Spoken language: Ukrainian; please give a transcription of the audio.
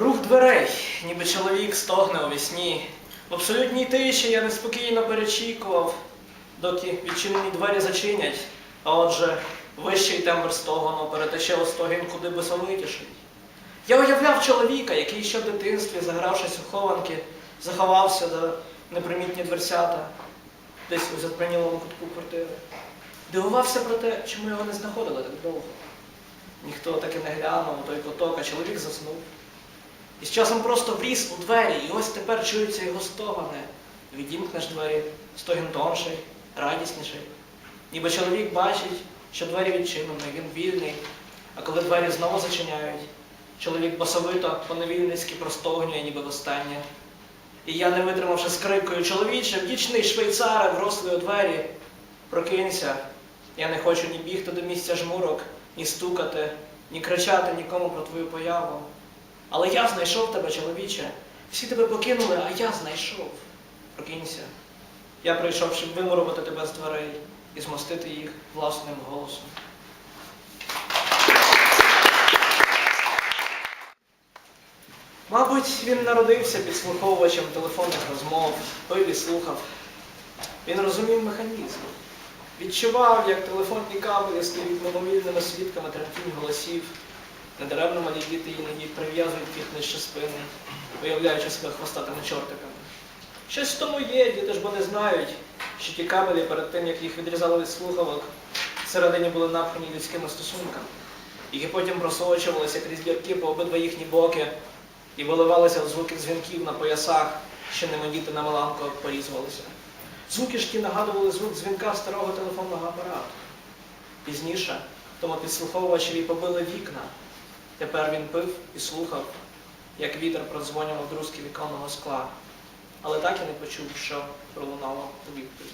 Рух дверей, ніби чоловік стогне у вісні. В абсолютній тиші я неспокійно перечікував, доки відчинені двері зачинять, а отже, вищий тембр стогону перетече у стогін куди бисовитіший. Я уявляв чоловіка, який ще в дитинстві, загравшись у хованки, заховався до непримітні дверцята, десь у запринілому кутку квартири. Дивувався про те, чому його не знаходили так довго. Ніхто так і не глянув той куток, а чоловік заснув. І з часом просто вріс у двері, і ось тепер чуються його стогони. Відімкнеш двері, стогін тонший, радісніший. Ніби чоловік бачить, що двері відчинені, він вільний, а коли двері знову зачиняють, чоловік басовито по-невільницьки простогнює, ніби востаннє. І я, не витримавши скрипкою, чоловіче, вдячний швейцаре, вросли у двері. Прокинься, я не хочу ні бігти до місця жмурок, ні стукати, ні кричати нікому про твою появу. Але я знайшов тебе, чоловіче. Всі тебе покинули, а я знайшов. Прокинься. Я прийшов, щоб вимурувати тебе з дверей і змостити їх власним голосом. Мабуть, він народився підслуховувачем телефонних розмов, і слухав. Він розумів механізм. Відчував, як телефонні кабелі стають мимовільними свідками тремтінь голосів. Недаремно малі діти іноді прив'язують їх нижче спини, виявляючи себе хвостатими чортиками. Щось в тому є, діти ж бо не знають, що ті кабелі перед тим, як їх відрізали від слухавок, всередині були напхані людськими стосунками, які потім просочувалися крізь дірки по обидва їхні боки і виливалися звуки дзвінків на поясах, що ними діти на маланку порізувалися. Звуки ж ті нагадували звук дзвінка старого телефонного апарату. Пізніше тому підслуховувачеві побили вікна. Тепер він пив і слухав, як вітер продзвонював друзки віконного скла, але так і не почув, що пролунало у відповідь.